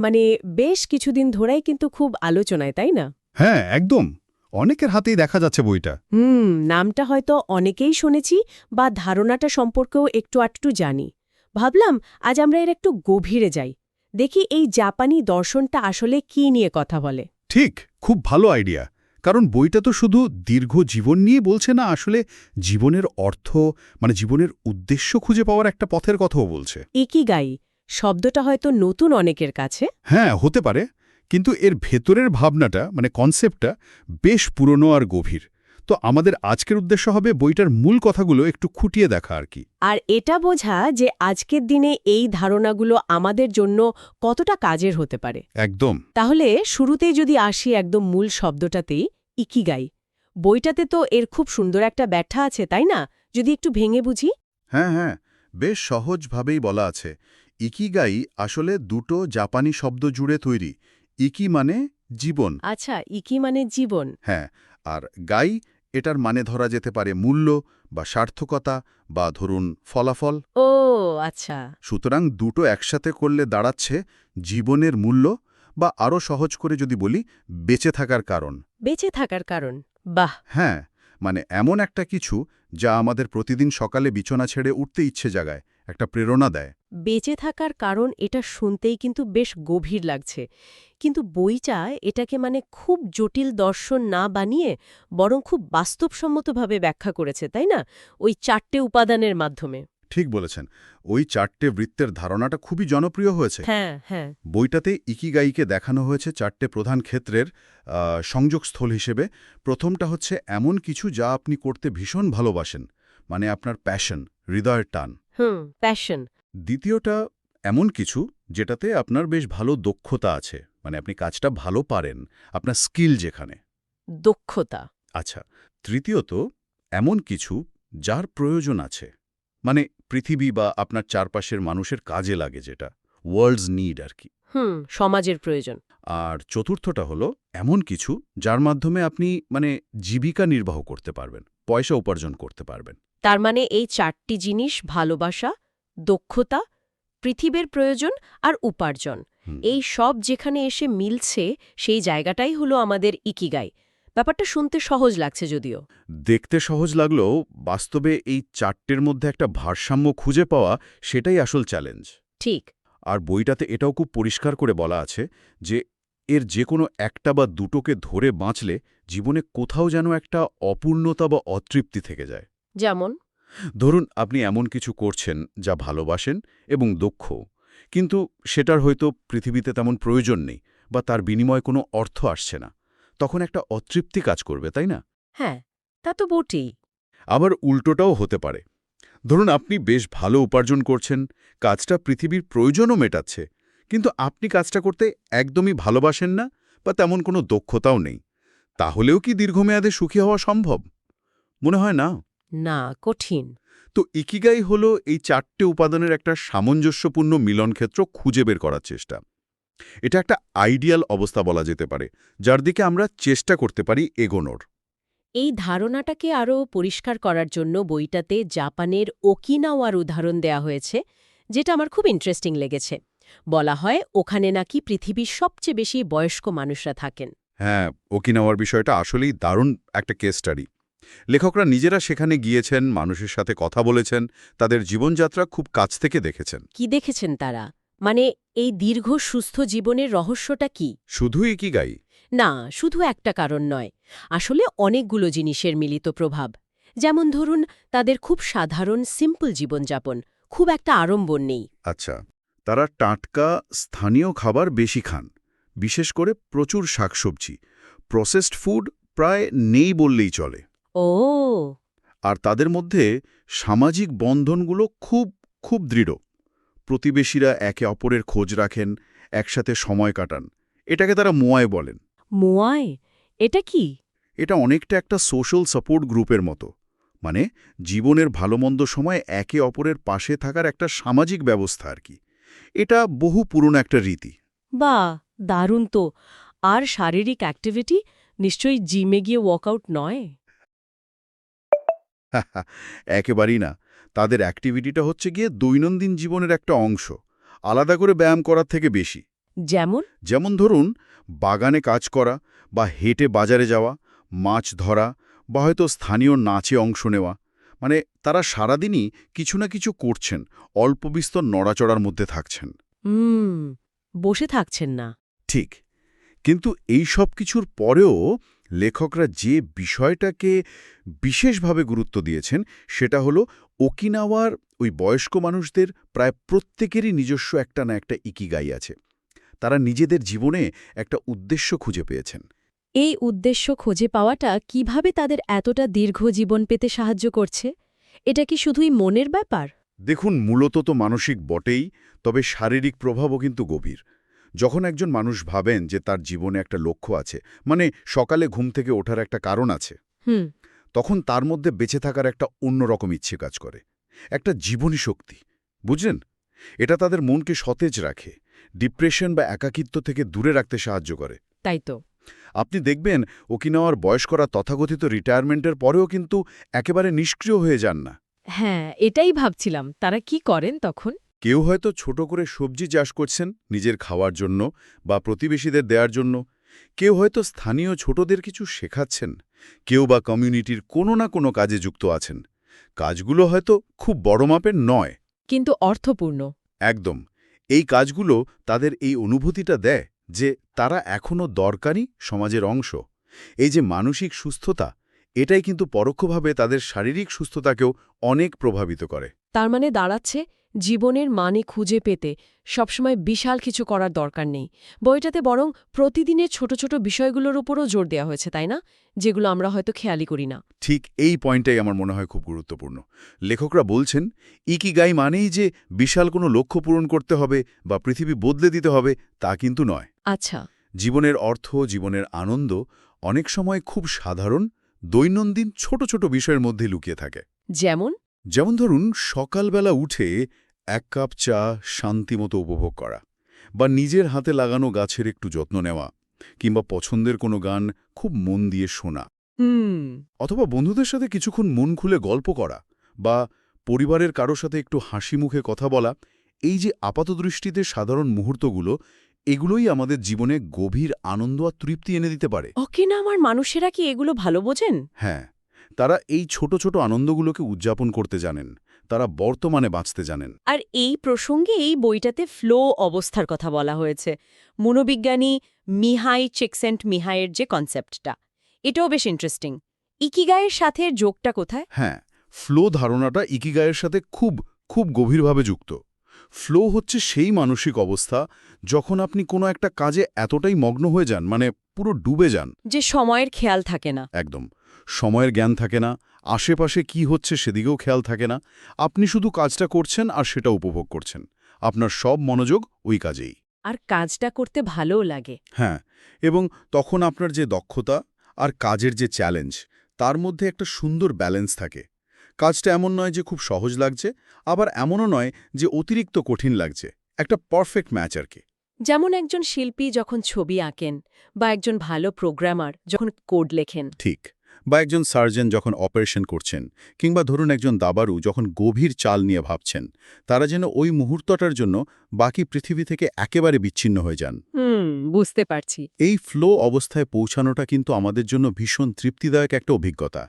মানে বেশ কিছুদিন ধরেই কিন্তু খুব আলোচনায় তাই না? হ্যাঁ একদম। অনেকের হাতেই দেখা যাচ্ছে বইটা। হুম নামটা হয়তো অনেকেই শুনেছি বা ধারণাটা সম্পর্কেও একটু আটটু জানি। ভাবলাম আজ আমরা এর একটু গভীরে যাই। দেখি এই জাপানি দর্শনটা আসলে কি নিয়ে কথা বলে। ঠিক খুব ভালো আইডিয়া। কারণ বইটা তো শুধু দীর্ঘ জীবন নিয়ে বলছে না আসলে জীবনের অর্থ মানে জীবনের উদ্দেশ্য খুঁজে পাওয়ার একটা পথের কথাও বলছে। ইকিগাই শব্দটা হয়তো নতুন অনেকের কাছে। হ্যাঁ হতে পারে। কিন্তু এর ভেতরের ভাবনাটা মানে কনসেপ্টটা বেশ পুরনো আর গভীর। তো আমাদের আজকের উদ্দেশ্য হবে বইটার মূল কথাগুলো একটু খুঁটিয়ে দেখা আর কি। আর এটা বোঝা যে আজকের দিনে এই ধারণাগুলো আমাদের জন্য কতটা কাজের হতে পারে। একদম। তাহলে শুরুতেই যদি আসি একদম মূল শব্দটাতেই ইকিগাই। বইটাতে তো এর খুব সুন্দর একটা ব্যাখ্যা আছে তাই না? যদি একটু ভেঙে বুঝি। হ্যাঁ হ্যাঁ। বেশ সহজভাবেই বলা আছে। ইকিগাই আসলে দুটো জাপানি শব্দ জুড়ে তৈরি। ইকি মানে জীবন। আচ্ছা ইকি মানে জীবন। হ্যাঁ আর গাই এটার মানে ধরা যেতে পারে মূল্য বা সার্থকতা বা ধরুন ফলাফল। ও আচ্ছা। সুতরাং দুটো একসাথে করলে দাঁড়াচ্ছে জীবনের মূল্য বা আরও সহজ করে যদি বলি বেঁচে থাকার কারণ। বেঁচে থাকার কারণ বাহ! হ্যাঁ মানে এমন একটা কিছু যা আমাদের প্রতিদিন সকালে বিছনা ছেড়ে উঠতে ইচ্ছে জাগায় একটা প্রেরণা দেয়। বেঁচে থাকার কারণ এটা শুনতেই কিন্তু বেশ গভীর লাগছে। কিন্তু বইটা এটাকে মানে খুব জটিল দর্শন না বানিয়ে বরং খুব বাস্তবসম্মতভাবে ব্যাখ্যা করেছে তাই না? ওই চারটে উপাদানের মাধ্যমে। ঠিক বলেছেন। ওই চারটে বৃত্তের ধারণাটা খুবই জনপ্রিয় হয়েছে। হ্যাঁ হ্যাঁ। বইটাতে ইকিগাইকে দেখানো হয়েছে চারটে প্রধান ক্ষেত্রের সংযোগস্থল হিসেবে। প্রথমটা হচ্ছে এমন কিছু যা আপনি করতে ভীষণ ভালোবাসেন। মানে আপনার প্যাশন হৃদয়ের টান। হুম প্যাশন দ্বিতীয়টা এমন কিছু যেটাতে আপনার বেশ ভালো দক্ষতা আছে। মানে আপনি কাজটা ভালো পারেন আপনার স্কিল যেখানে। দক্ষতা। আচ্ছা তৃতীয়ত এমন কিছু যার প্রয়োজন আছে। মানে পৃথিবী বা আপনার চারপাশের মানুষের কাজে লাগে যেটা ওয়ার্ল্ডস নিড আর কি হুম সমাজের প্রয়োজন। আর চতুর্থটা হলো এমন কিছু যার মাধ্যমে আপনি মানে জীবিকা নির্বাহ করতে পারবেন পয়সা উপার্জন করতে পারবেন। তার মানে এই চারটি জিনিস ভালোবাসা দক্ষতা পৃথিবীর প্রয়োজন আর উপার্জন। এই সব যেখানে এসে মিলছে সেই জায়গাটাই হলো আমাদের ইকিগাই। ব্যাপারটা শুনতে সহজ লাগছে যদিও। দেখতে সহজ লাগলেও বাস্তবে এই চারটের মধ্যে একটা ভারসাম্য খুঁজে পাওয়া সেটাই আসল চ্যালেঞ্জ। ঠিক। আর বইটাতে এটাও খুব পরিষ্কার করে বলা আছে যে এর যে কোনো একটা বা দুটোকে ধরে বাঁচলে জীবনে কোথাও যেন একটা অপূর্ণতা বা অতৃপ্তি থেকে যায়। যেমন? ধরুন আপনি এমন কিছু করছেন যা ভালোবাসেন এবং দক্ষ কিন্তু সেটার হয়তো পৃথিবীতে তেমন প্রয়োজন নেই বা তার বিনিময়ে কোনো অর্থ আসছে না। তখন একটা অতৃপ্তি কাজ করবে তাই না? হ্যাঁ তা তো বটেই। আবার উল্টোটাও হতে পারে। ধরুন আপনি বেশ ভালো উপার্জন করছেন কাজটা পৃথিবীর প্রয়োজনও মেটাচ্ছে কিন্তু আপনি কাজটা করতে একদমই ভালোবাসেন না বা তেমন কোনো দক্ষতাও নেই। তাহলেও কি দীর্ঘমেয়াদে সুখী হওয়া সম্ভব? মনে হয় না। না কঠিন। তো ইকিগাই হল এই চারটে উপাদানের একটা সামঞ্জস্যপূর্ণ মিলনক্ষেত্র খুঁজে বের করার চেষ্টা। এটা একটা আইডিয়াল অবস্থা বলা যেতে পারে যার দিকে আমরা চেষ্টা করতে পারি এগোনোর। এই ধারণাটাকে আরও পরিষ্কার করার জন্য বইটাতে জাপানের ওকিনাওয়ার উদাহরণ দেয়া হয়েছে যেটা আমার খুব ইন্টারেস্টিং লেগেছে। বলা হয় ওখানে নাকি পৃথিবীর সবচেয়ে বেশি বয়স্ক মানুষরা থাকেন। হ্যাঁ ওকিনাওয়ার বিষয়টা আসলেই দারুণ একটা কেস স্টাডি। লেখকরা নিজেরা সেখানে গিয়েছেন মানুষের সাথে কথা বলেছেন তাদের জীবনযাত্রা খুব কাছ থেকে দেখেছেন। কি দেখেছেন তারা? মানে এই দীর্ঘ সুস্থ জীবনের রহস্যটা কি? শুধুই কি গাই না শুধু একটা কারণ নয়। আসলে অনেকগুলো জিনিসের মিলিত প্রভাব। যেমন ধরুন তাদের খুব সাধারণ সিম্পল জীবনযাপন। খুব একটা আড়ম্বর নেই। আচ্ছা তারা টাটকা স্থানীয় খাবার বেশি খান। বিশেষ করে প্রচুর শাকসবজি। প্রসেসড ফুড প্রায় নেই বললেই চলে। ও। আর তাদের মধ্যে সামাজিক বন্ধনগুলো খুব খুব দৃঢ়। প্রতিবেশীরা একে অপরের খোঁজ রাখেন একসাথে সময় কাটান। এটাকে তারা মোয়ায় বলেন। মোয়ায় এটা কি? এটা অনেকটা একটা সোশ্যাল সাপোর্ট গ্রুপের মতো। মানে জীবনের ভালোমন্দ সময় একে অপরের পাশে থাকার একটা সামাজিক ব্যবস্থা আর কি। এটা বহু পুরনো একটা রীতি। বা দারুণ তো। আর শারীরিক অ্যাক্টিভিটি নিশ্চয়ই জিমে গিয়ে ওয়ার্কআউট নয়? একেবারেই না। তাদের অ্যাক্টিভিটিটা হচ্ছে গিয়ে দৈনন্দিন জীবনের একটা অংশ। আলাদা করে ব্যায়াম করার থেকে বেশি। যেমন? যেমন ধরুন বাগানে কাজ করা বা হেঁটে বাজারে যাওয়া মাছ ধরা বা হয়তো স্থানীয় নাচে অংশ নেওয়া। মানে তারা সারাদিনই কিছু না কিছু করছেন অল্প বিস্তর নড়াচড়ার মধ্যে থাকছেন। বসে থাকছেন না। ঠিক। কিন্তু এই সব কিছুর পরেও লেখকরা যে বিষয়টাকে বিশেষভাবে গুরুত্ব দিয়েছেন সেটা হলো ওকিনাওয়ার ওই বয়স্ক মানুষদের প্রায় প্রত্যেকেরই নিজস্ব একটা না একটা ইকিগাই আছে। তারা নিজেদের জীবনে একটা উদ্দেশ্য খুঁজে পেয়েছেন। এই উদ্দেশ্য খুঁজে পাওয়াটা কীভাবে তাদের এতটা দীর্ঘ জীবন পেতে সাহায্য করছে? এটা কি শুধুই মনের ব্যাপার? দেখুন মূলত তো মানসিক বটেই তবে শারীরিক প্রভাবও কিন্তু গভীর। যখন একজন মানুষ ভাবেন যে তার জীবনে একটা লক্ষ্য আছে মানে সকালে ঘুম থেকে ওঠার একটা কারণ আছে হুম। তখন তার মধ্যে বেঁচে থাকার একটা অন্যরকম ইচ্ছে কাজ করে একটা জীবনী শক্তি বুঝলেন? এটা তাদের মনকে সতেজ রাখে ডিপ্রেশন বা একাকিত্ব থেকে দূরে রাখতে সাহায্য করে। তাই তো। আপনি দেখবেন ওকিনাওয়ার বয়স করা তথাকথিত রিটায়ারমেন্টের পরেও কিন্তু একেবারে নিষ্ক্রিয় হয়ে যান না। হ্যাঁ এটাই ভাবছিলাম তারা কি করেন তখন? কেউ হয়তো ছোট করে সবজি চাষ করছেন নিজের খাওয়ার জন্য বা প্রতিবেশীদের দেওয়ার জন্য। কেউ হয়তো স্থানীয় ছোটদের কিছু শেখাচ্ছেন। কেউ বা কমিউনিটির কোনো না কোনো কাজে যুক্ত আছেন। কাজগুলো হয়তো খুব বড় মাপের নয়। কিন্তু অর্থপূর্ণ। একদম। এই কাজগুলো তাদের এই অনুভূতিটা দেয় যে তারা এখনও দরকারি সমাজের অংশ। এই যে মানসিক সুস্থতা এটাই কিন্তু পরোক্ষভাবে তাদের শারীরিক সুস্থতাকেও অনেক প্রভাবিত করে। তার মানে দাঁড়াচ্ছে জীবনের মানে খুঁজে পেতে সবসময় বিশাল কিছু করার দরকার নেই। বইটাতে বরং প্রতিদিনের ছোট ছোট বিষয়গুলোর উপরও জোর দেওয়া হয়েছে তাই না? যেগুলো আমরা হয়তো খেয়ালই করি না। ঠিক এই পয়েন্টটাই আমার মনে হয় খুব গুরুত্বপূর্ণ। লেখকরা বলছেন ইকিগাই মানেই যে বিশাল কোনো লক্ষ্য পূরণ করতে হবে বা পৃথিবী বদলে দিতে হবে তা কিন্তু নয়। আচ্ছা। জীবনের অর্থ জীবনের আনন্দ অনেক সময় খুব সাধারণ দৈনন্দিন ছোট ছোট বিষয়ের মধ্যে লুকিয়ে থাকে। যেমন? যেমন ধরুন সকালবেলা উঠে এক কাপ চা শান্তিমতো উপভোগ করা বা নিজের হাতে লাগানো গাছের একটু যত্ন নেওয়া কিংবা পছন্দের কোনো গান খুব মন দিয়ে শোনা হুম। অথবা বন্ধুদের সাথে কিছুক্ষণ মন খুলে গল্প করা বা পরিবারের কারও সাথে একটু হাসি মুখে কথা বলা এই যে আপাতদৃষ্টিতে সাধারণ মুহূর্তগুলো এগুলোই আমাদের জীবনে গভীর আনন্দ আর তৃপ্তি এনে দিতে পারে। অকিনা আমার মানুষেরা কি এগুলো ভালো বোঝেন? হ্যাঁ। তারা এই ছোট ছোট আনন্দগুলোকে উদযাপন করতে জানেন তারা বর্তমানে বাঁচতে জানেন। আর এই প্রসঙ্গে এই বইটাতে ফ্লো অবস্থার কথা বলা হয়েছে। মনোবিজ্ঞানী মিহাই চেকসেন্ট মিহাইয়ের যে কনসেপ্টটা এটাও বেশ ইন্টারেস্টিং ইকিগায়ের সাথে যোগটা কোথায়? হ্যাঁ ফ্লো ধারণাটা ইকিগায়ের সাথে খুব খুব গভীরভাবে যুক্ত। ফ্লো হচ্ছে সেই মানসিক অবস্থা যখন আপনি কোনো একটা কাজে এতটাই মগ্ন হয়ে যান মানে পুরো ডুবে যান। যে সময়ের খেয়াল থাকে না। একদম। সময়ের জ্ঞান থাকে না আশেপাশে কি হচ্ছে সেদিকেও খেয়াল থাকে না। আপনি শুধু কাজটা করছেন আর সেটা উপভোগ করছেন। আপনার সব মনোযোগ ওই কাজেই। আর কাজটা করতে ভালোও লাগে। হ্যাঁ এবং তখন আপনার যে দক্ষতা আর কাজের যে চ্যালেঞ্জ তার মধ্যে একটা সুন্দর ব্যালেন্স থাকে। কাজটা এমন নয় যে খুব সহজ লাগছে আবার এমনও নয় যে অতিরিক্ত কঠিন লাগছে। একটা পারফেক্ট ম্যাচ আর কি। যেমন একজন শিল্পী যখন ছবি আঁকেন বা একজন ভালো প্রোগ্রামার যখন কোড লেখেন। ঠিক। বা একজন সার্জন যখন অপারেশন করছেন কিংবা ধরুন একজন দাবারু যখন গভীর চাল নিয়ে ভাবছেন তারা যেন ওই মুহূর্তটার জন্য বাকি পৃথিবী থেকে একেবারে বিচ্ছিন্ন হয়ে যান। বুঝতে পারছি। এই ফ্লো অবস্থায় পৌঁছানোটা কিন্তু আমাদের জন্য ভীষণ তৃপ্তিদায়ক একটা অভিজ্ঞতা।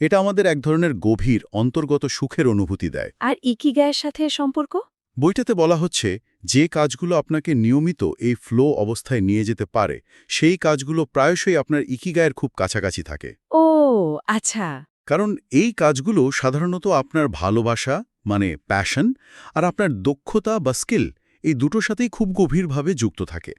এটা আমাদের এক ধরনের গভীর অন্তর্গত সুখের অনুভূতি দেয়। আর ইকিগায়ের সাথে সম্পর্ক? বইটাতে বলা হচ্ছে যে কাজগুলো আপনাকে নিয়মিত এই ফ্লো অবস্থায় নিয়ে যেতে পারে সেই কাজগুলো প্রায়শই আপনার ইকিগায়ের খুব কাছাকাছি থাকে। ও আচ্ছা। কারণ এই কাজগুলো সাধারণত আপনার ভালোবাসা মানে প্যাশন আর আপনার দক্ষতা বা স্কিল এই দুটোর সাথেই খুব গভীরভাবে যুক্ত থাকে।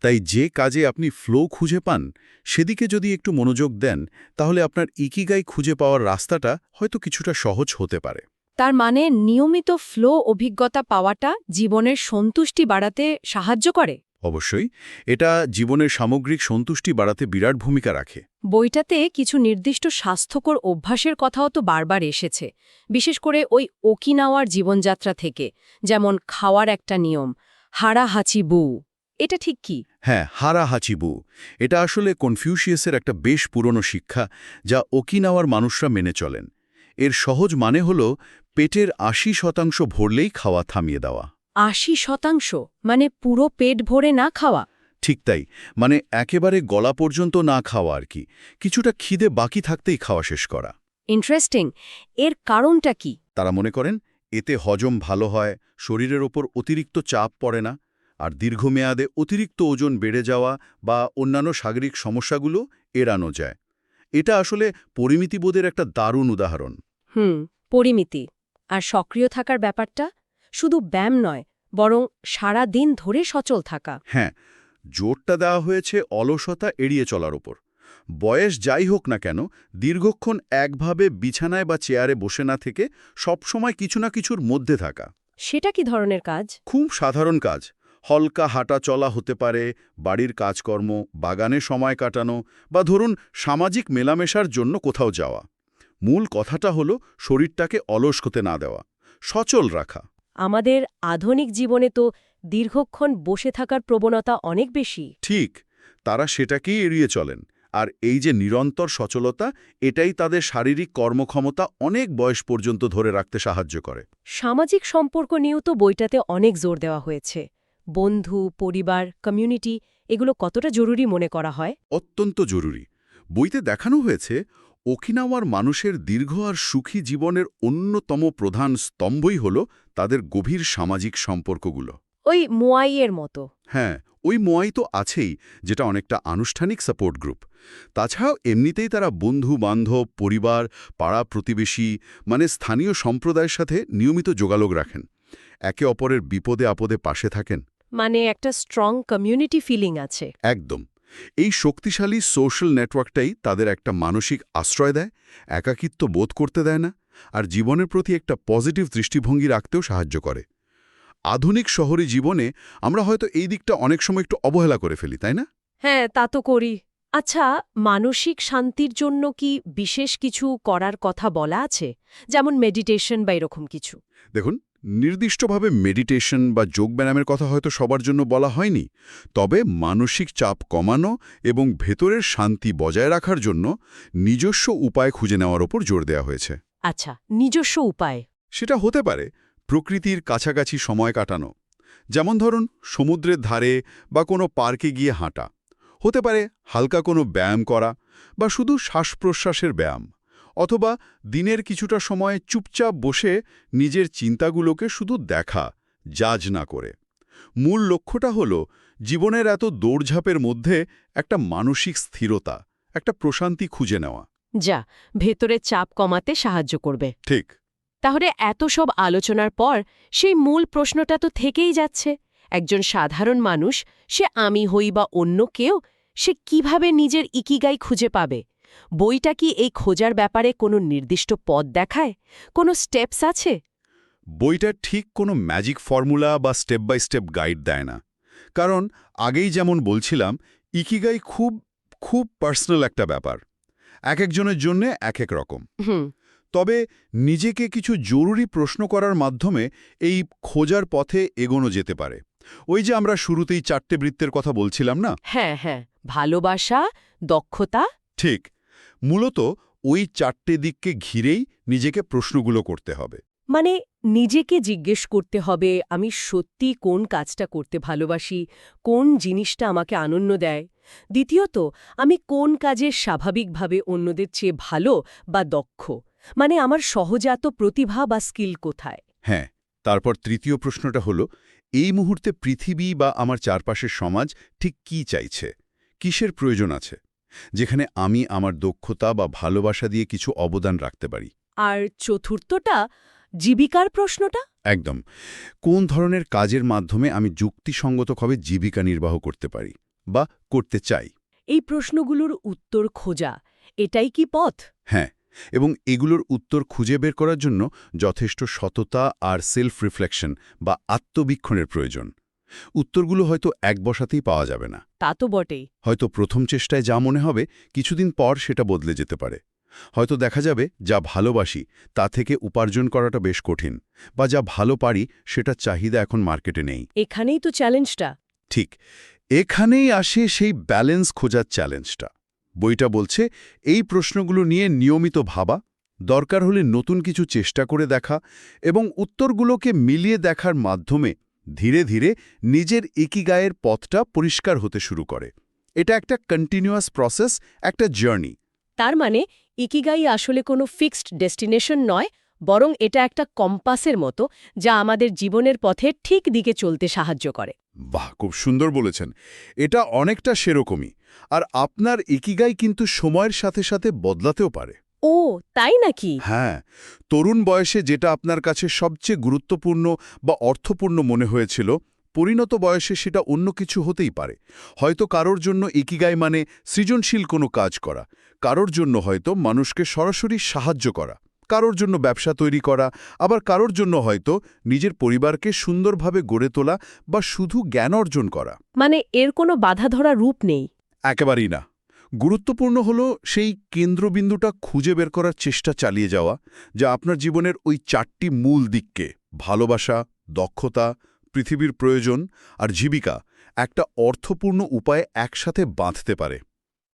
তাই যে কাজে আপনি ফ্লো খুঁজে পান সেদিকে যদি একটু মনোযোগ দেন তাহলে আপনার ইকিগাই খুঁজে পাওয়ার রাস্তাটা হয়তো কিছুটা সহজ হতে পারে। তার মানে নিয়মিত ফ্লো অভিজ্ঞতা পাওয়াটা জীবনের সন্তুষ্টি বাড়াতে সাহায্য করে? অবশ্যই এটা জীবনের সামগ্রিক সন্তুষ্টি বাড়াতে বিরাট ভূমিকা রাখে। বইটাতে কিছু নির্দিষ্ট স্বাস্থ্যকর অভ্যাসের কথাও তো বারবার এসেছে বিশেষ করে ওই ওকিনাওয়ার জীবনযাত্রা থেকে যেমন খাওয়ার একটা নিয়ম হাড়া হাঁচি বু। এটা ঠিক কি? হ্যাঁ হারা হাচিবু এটা আসলে কনফিউশিয়াসের একটা বেশ পুরনো শিক্ষা যা ওকিনাওয়ার মানুষরা মেনে চলেন। এর সহজ মানে হল পেটের আশি শতাংশ ভরলেই খাওয়া থামিয়ে দেওয়া। আশি শতাংশ মানে পুরো পেট ভরে না খাওয়া। ঠিক তাই মানে একেবারে গলা পর্যন্ত না খাওয়া আর কি। কিছুটা খিদে বাকি থাকতেই খাওয়া শেষ করা। ইন্টারেস্টিং এর কারণটা কি? তারা মনে করেন এতে হজম ভালো হয় শরীরের ওপর অতিরিক্ত চাপ পড়ে না আর দীর্ঘমেয়াদে অতিরিক্ত ওজন বেড়ে যাওয়া বা অন্যান্য শারীরিক সমস্যাগুলো এড়ানো যায়। এটা আসলে পরিমিতিবোধের একটা দারুণ উদাহরণ। হুম পরিমিতি। আর সক্রিয় থাকার ব্যাপারটা? শুধু ব্যায়াম নয় বরং সারা দিন ধরে সচল থাকা। হ্যাঁ জোরটা দেওয়া হয়েছে অলসতা এড়িয়ে চলার ওপর। বয়স যাই হোক না কেন দীর্ঘক্ষণ একভাবে বিছানায় বা চেয়ারে বসে না থেকে সবসময় কিছু না কিছুর মধ্যে থাকা। সেটা কি ধরনের কাজ? খুব সাধারণ কাজ। হলকা হাঁটা চলা হতে পারে বাড়ির কাজকর্ম বাগানে সময় কাটানো বা ধরুন সামাজিক মেলামেশার জন্য কোথাও যাওয়া। মূল কথাটা হলো শরীরটাকে অলস হতে না দেওয়া সচল রাখা। আমাদের আধুনিক জীবনে তো দীর্ঘক্ষণ বসে থাকার প্রবণতা অনেক বেশি। ঠিক তারা সেটাকেই এড়িয়ে চলেন। আর এই যে নিরন্তর সচলতা এটাই তাদের শারীরিক কর্মক্ষমতা অনেক বয়স পর্যন্ত ধরে রাখতে সাহায্য করে। সামাজিক সম্পর্ক নিয়েও তো বইটাতে অনেক জোর দেওয়া হয়েছে। বন্ধু পরিবার কমিউনিটি এগুলো কতটা জরুরি মনে করা হয়? অত্যন্ত জরুরি। বইতে দেখানো হয়েছে ওকিনাওয়ার মানুষের দীর্ঘ আর সুখী জীবনের অন্যতম প্রধান স্তম্ভই হল তাদের গভীর সামাজিক সম্পর্কগুলো। ওই মোয়াইয়ের মতো। হ্যাঁ ওই মোয়াই তো আছেই যেটা অনেকটা আনুষ্ঠানিক সাপোর্ট গ্রুপ। তাছাড়াও এমনিতেই তারা বন্ধু বান্ধব পরিবার পাড়া প্রতিবেশী মানে স্থানীয় সম্প্রদায়ের সাথে নিয়মিত যোগাযোগ রাখেন। একে অপরের বিপদে আপদে পাশে থাকেন। মানে একটা স্ট্রং কমিউনিটি ফিলিং আছে। একদম। এই শক্তিশালী সোশ্যাল নেটওয়ার্কটাই তাদের একটা মানসিক আশ্রয় দেয় একাকিত্ব বোধ করতে দেয় না আর জীবনের প্রতি একটা পজিটিভ দৃষ্টিভঙ্গি রাখতেও সাহায্য করে। আধুনিক শহরে জীবনে আমরা হয়তো এই দিকটা অনেক সময় একটু অবহেলা করে ফেলি তাই না? হ্যাঁ তা তো করি। আচ্ছা মানসিক শান্তির জন্য কি বিশেষ কিছু করার কথা বলা আছে? যেমন মেডিটেশন বা এরকম কিছু। দেখুন নির্দিষ্টভাবে মেডিটেশন বা যোগব্যায়ামের কথা হয়তো সবার জন্য বলা হয়নি তবে মানসিক চাপ কমানো এবং ভেতরের শান্তি বজায় রাখার জন্য নিজস্ব উপায় খুঁজে নেওয়ার ওপর জোর দেওয়া হয়েছে। আচ্ছা নিজস্ব উপায়। সেটা হতে পারে প্রকৃতির কাছাকাছি সময় কাটানো যেমন ধরুন সমুদ্রের ধারে বা কোনো পার্কে গিয়ে হাঁটা হতে পারে হালকা কোনো ব্যায়াম করা বা শুধু শ্বাস-প্রশ্বাসের ব্যায়াম। অথবা দিনের কিছুটা সময় চুপচাপ বসে নিজের চিন্তাগুলোকে শুধু দেখা জাজ না করে। মূল লক্ষ্যটা হল জীবনের এত দৌড়ঝাঁপের মধ্যে একটা মানসিক স্থিরতা একটা প্রশান্তি খুঁজে নেওয়া। যা ভেতরে চাপ কমাতে সাহায্য করবে। ঠিক। তাহলে এত সব আলোচনার পর সেই মূল প্রশ্নটা তো থেকেই যাচ্ছে। একজন সাধারণ মানুষ সে আমি হই বা অন্য কেউ সে কীভাবে নিজের ইকিগাই খুঁজে পাবে? বইটা কি এই খোঁজার ব্যাপারে কোনো নির্দিষ্ট পথ দেখায়? কোনো স্টেপস আছে? বইটা ঠিক কোনো ম্যাজিক ফর্মুলা বা স্টেপ বাই স্টেপ গাইড দেয় না। কারণ আগেই যেমন বলছিলাম ইকিগাই খুব খুব পার্সোনাল একটা ব্যাপার। এক একজনের জন্য এক এক রকম। তবে নিজেকে কিছু জরুরি প্রশ্ন করার মাধ্যমে এই খোঁজার পথে এগোনো যেতে পারে। ওই যে আমরা শুরুতেই চারটে বৃত্তের কথা বলছিলাম না? হ্যাঁ হ্যাঁ। ভালোবাসা দক্ষতা। ঠিক। মূলত ওই চারটে দিককে ঘিরেই নিজেকে প্রশ্নগুলো করতে হবে। মানে নিজেকে জিজ্ঞেস করতে হবে আমি সত্যি কোন কাজটা করতে ভালোবাসি কোন জিনিসটা আমাকে আনন্দ দেয়? দ্বিতীয়ত আমি কোন কাজে স্বাভাবিকভাবে অন্যদের চেয়ে ভালো বা দক্ষ? মানে আমার সহজাত প্রতিভা বা স্কিল কোথায়? হ্যাঁ তারপর তৃতীয় প্রশ্নটা হলো এই মুহূর্তে পৃথিবী বা আমার চারপাশের সমাজ ঠিক কি চাইছে? কিসের প্রয়োজন আছে? যেখানে আমি আমার দক্ষতা বা ভালোবাসা দিয়ে কিছু অবদান রাখতে পারি। আর চতুর্থটা জীবিকার প্রশ্নটা? একদম। কোন ধরনের কাজের মাধ্যমে আমি যুক্তিসঙ্গতভাবে জীবিকা নির্বাহ করতে পারি বা করতে চাই? এই প্রশ্নগুলোর উত্তর খোঁজা এটাই কি পথ? হ্যাঁ এবং এগুলোর উত্তর খুঁজে বের করার জন্য যথেষ্ট সততা আর সেলফ রিফ্লেকশন বা আত্মবীক্ষণের প্রয়োজন। উত্তরগুলো হয়তো এক বসাতেই পাওয়া যাবে না। তা তো বটেই। হয়তো প্রথম চেষ্টায় যা মনে হবে কিছুদিন পর সেটা বদলে যেতে পারে। হয়তো দেখা যাবে যা ভালোবাসি তা থেকে উপার্জন করাটা বেশ কঠিন বা যা ভালো পারি সেটা চাহিদা এখন মার্কেটে নেই। এখানেই তো চ্যালেঞ্জটা। ঠিক এখানেই আসে সেই ব্যালেন্স খোঁজার চ্যালেঞ্জটা। বইটা বলছে এই প্রশ্নগুলো নিয়ে নিয়মিত ভাবা দরকার হলে নতুন কিছু চেষ্টা করে দেখা এবং উত্তরগুলোকে মিলিয়ে দেখার মাধ্যমে ধীরে ধীরে নিজের ইকিগায়ের পথটা পরিষ্কার হতে শুরু করে। এটা একটা কন্টিনিউয়াস প্রসেস একটা জার্নি তার মানে ইকিগাই আসলে কোনো ফিক্সড ডেস্টিনেশন নয় বরং এটা একটা কম্পাসের মতো যা আমাদের জীবনের পথে ঠিক দিকে চলতে সাহায্য করে। বাহ খুব সুন্দর বলেছেন। এটা অনেকটা সেরকমই আর আপনার ইকিগাই কিন্তু সময়ের সাথে সাথে বদলাতেও পারে। ও তাই নাকি? হ্যাঁ তরুণ বয়সে যেটা আপনার কাছে সবচেয়ে গুরুত্বপূর্ণ বা অর্থপূর্ণ মনে হয়েছিল পরিণত বয়সে সেটা অন্য কিছু হতেই পারে। হয়তো কারোর জন্য ইকিগাই মানে সৃজনশীল কোনো কাজ করা কারোর জন্য হয়তো মানুষকে সরাসরি সাহায্য করা কারোর জন্য ব্যবসা তৈরি করা আবার কারোর জন্য হয়তো নিজের পরিবারকে সুন্দরভাবে গড়ে তোলা বা শুধু জ্ঞান অর্জন করা। মানে এর কোনো বাধা ধরা রূপ নেই। একেবারেই না। গুরুত্বপূর্ণ হল সেই কেন্দ্রবিন্দুটা খুঁজে বের করার চেষ্টা চালিয়ে যাওয়া যা আপনার জীবনের ওই চারটি মূল দিককে ভালোবাসা দক্ষতা পৃথিবীর প্রয়োজন আর জীবিকা একটা অর্থপূর্ণ উপায়ে একসাথে বাঁধতে পারে।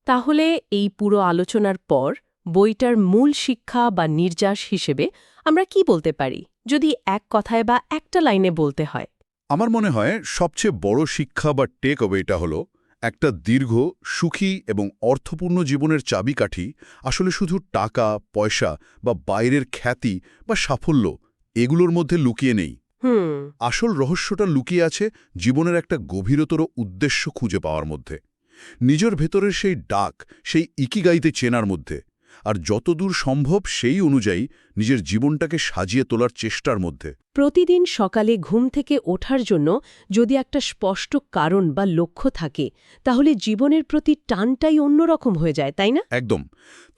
তাহলে এই পুরো আলোচনার পর বইটার মূল শিক্ষা বা নির্যাস হিসেবে আমরা কি বলতে পারি যদি এক কথায় বা একটা লাইনে বলতে হয়? আমার মনে হয় সবচেয়ে বড় শিক্ষা বা টেক অওয়েটা হল একটা দীর্ঘ সুখী এবং অর্থপূর্ণ জীবনের চাবিকাঠি আসলে শুধু টাকা পয়সা বা বাইরের খ্যাতি বা সাফল্য এগুলোর মধ্যে লুকিয়ে নেই। আসল রহস্যটা লুকিয়ে আছে জীবনের একটা গভীরতর উদ্দেশ্য খুঁজে পাওয়ার মধ্যে। নিজের ভেতরের সেই ডাক সেই ইকিগাইতে চেনার মধ্যে। আর যতদূর সম্ভব সেই অনুযায়ী নিজের জীবনটাকে সাজিয়ে তোলার চেষ্টার মধ্যে। প্রতিদিন সকালে ঘুম থেকে ওঠার জন্য যদি একটা স্পষ্ট কারণ বা লক্ষ্য থাকে তাহলে জীবনের প্রতি টানটাই অন্যরকম হয়ে যায় তাই না? একদম।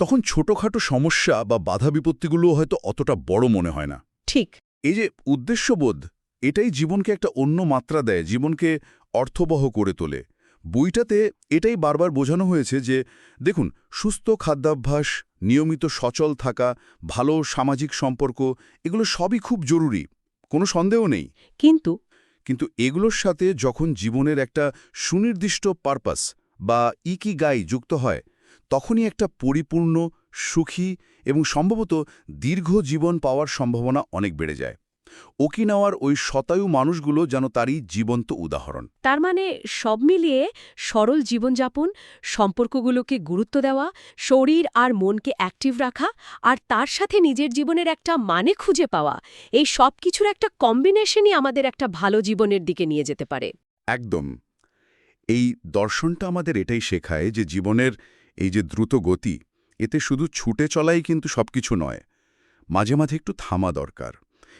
তখন ছোটখাটো সমস্যা বা বাধা বিপত্তিগুলোও হয়তো অতটা বড় মনে হয় না। ঠিক। এই যে উদ্দেশ্যবোধ এটাই জীবনকে একটা অন্য মাত্রা দেয় জীবনকে অর্থবহ করে তোলে। বইটাতে এটাই বারবার বোঝানো হয়েছে যে দেখুন সুস্থ খাদ্যাভ্যাস নিয়মিত সচল থাকা ভালো সামাজিক সম্পর্ক এগুলো সবই খুব জরুরি কোনো সন্দেহ নেই। কিন্তু কিন্তু এগুলোর সাথে যখন জীবনের একটা সুনির্দিষ্ট পারপাস বা ইকি গাই যুক্ত হয় তখনই একটা পরিপূর্ণ সুখী এবং সম্ভবত দীর্ঘ জীবন পাওয়ার সম্ভাবনা অনেক বেড়ে যায়। ওকিনাওয়ার ওই শতায়ু মানুষগুলো যেন তারই জীবন্ত উদাহরণ। তার মানে সব মিলিয়ে সরল জীবনযাপন সম্পর্কগুলোকে গুরুত্ব দেওয়া শরীর আর মনকে অ্যাক্টিভ রাখা আর তার সাথে নিজের জীবনের একটা মানে খুঁজে পাওয়া এই সব কিছুর একটা কম্বিনেশনই আমাদের একটা ভালো জীবনের দিকে নিয়ে যেতে পারে। একদম। এই দর্শনটা আমাদের এটাই শেখায় যে জীবনের এই যে দ্রুত গতি এতে শুধু ছুটে চলাই কিন্তু সবকিছু নয় মাঝে মাঝে একটু থামা দরকার।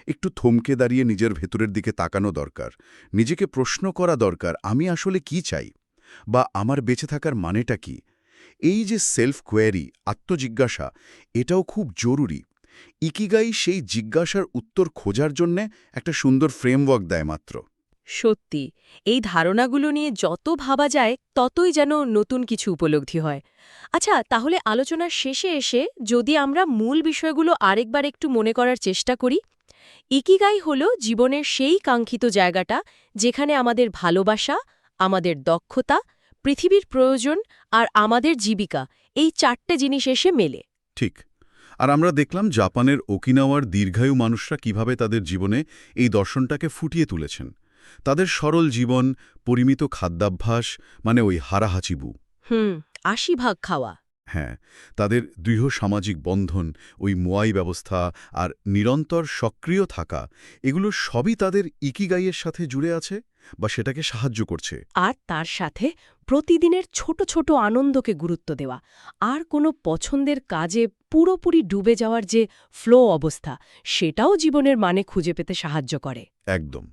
একটু থমকে দাঁড়িয়ে নিজের ভেতরের দিকে তাকানো দরকার। নিজেকে প্রশ্ন করা দরকার, আমি আসলে কি চাই? বা আমার বেঁচে থাকার মানেটা কি? এই যে সেলফ কোয়ারি আত্মজিজ্ঞাসা, এটাও খুব জরুরি। ইকিগাই সেই জিজ্ঞাসার উত্তর খোঁজার জন্যে একটা সুন্দর ফ্রেমওয়ার্ক দেয় মাত্র। সত্যি, এই ধারণাগুলো নিয়ে যত ভাবা যায়, ততই যেন নতুন কিছু উপলব্ধি হয়। আচ্ছা তাহলে আলোচনার শেষে এসে যদি আমরা মূল বিষয়গুলো আরেকবার একটু মনে করার চেষ্টা করি ইকিগাই হল জীবনের সেই কাঙ্ক্ষিত জায়গাটা যেখানে আমাদের ভালোবাসা আমাদের দক্ষতা পৃথিবীর প্রয়োজন আর আমাদের জীবিকা এই চারটে জিনিস এসে মেলে। ঠিক। আর আমরা দেখলাম জাপানের ওকিনাওয়ার দীর্ঘায়ু মানুষরা কীভাবে তাদের জীবনে এই দর্শনটাকে ফুটিয়ে তুলেছেন। তাদের সরল জীবন পরিমিত খাদ্যাভ্যাস মানে ওই হারাহাচিবু হুম আশি ভাগ খাওয়া। হ্যাঁ তাদের দৃঢ় সামাজিক বন্ধন ওই মোয়াই ব্যবস্থা আর নিরন্তর সক্রিয় থাকা এগুলো সবই তাদের ইকিগাইয়ের সাথে জুড়ে আছে বা সেটাকে সাহায্য করছে। আর তার সাথে প্রতিদিনের ছোট ছোট আনন্দকে গুরুত্ব দেওয়া আর কোনো পছন্দের কাজে পুরোপুরি ডুবে যাওয়ার যে ফ্লো অবস্থা সেটাও জীবনের মানে খুঁজে পেতে সাহায্য করে। একদম।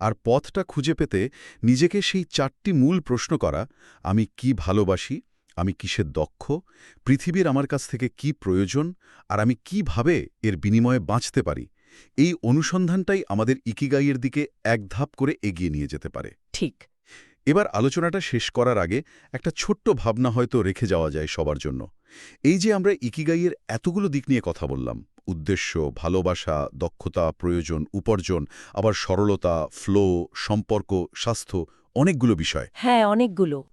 আর পথটা খুঁজে পেতে নিজেকে সেই চারটি মূল প্রশ্ন করা আমি কি ভালোবাসি আমি কিসের দক্ষ পৃথিবীর আমার কাছ থেকে কি প্রয়োজন আর আমি কীভাবে এর বিনিময়ে বাঁচতে পারি এই অনুসন্ধানটাই আমাদের ইকিগাইয়ের দিকে এক ধাপ করে এগিয়ে নিয়ে যেতে পারে। ঠিক। এবার আলোচনাটা শেষ করার আগে একটা ছোট্ট ভাবনা হয়তো রেখে যাওয়া যায় সবার জন্য। এই যে আমরা ইকিগাইয়ের এতগুলো দিক নিয়ে কথা বললাম উদ্দেশ্য ভালোবাসা দক্ষতা প্রয়োজন উপার্জন আবার সরলতা ফ্লো সম্পর্ক স্বাস্থ্য অনেকগুলো বিষয়। হ্যাঁ অনেকগুলো।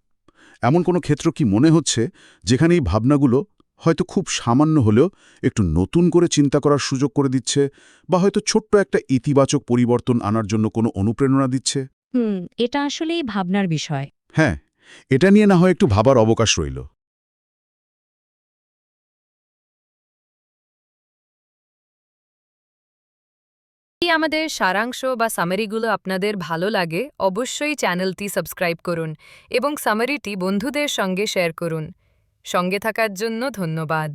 এমন কোনো ক্ষেত্র কি মনে হচ্ছে যেখানে এই ভাবনাগুলো হয়তো খুব সামান্য হলেও একটু নতুন করে চিন্তা করার সুযোগ করে দিচ্ছে বা হয়তো ছোট্ট একটা ইতিবাচক পরিবর্তন আনার জন্য কোনো অনুপ্রেরণা দিচ্ছে? হুম এটা আসলেই ভাবনার বিষয়। হ্যাঁ এটা নিয়ে না হয় একটু ভাবার অবকাশ রইল। আমাদের সারাংশ বা সামারিগুলো আপনাদের ভালো লাগে, অবশ্যই চ্যানেলটি সাবস্ক্রাইব করুন এবং সামারিটি বন্ধুদের সঙ্গে শেয়ার করুন। সঙ্গে থাকার জন্য ধন্যবাদ।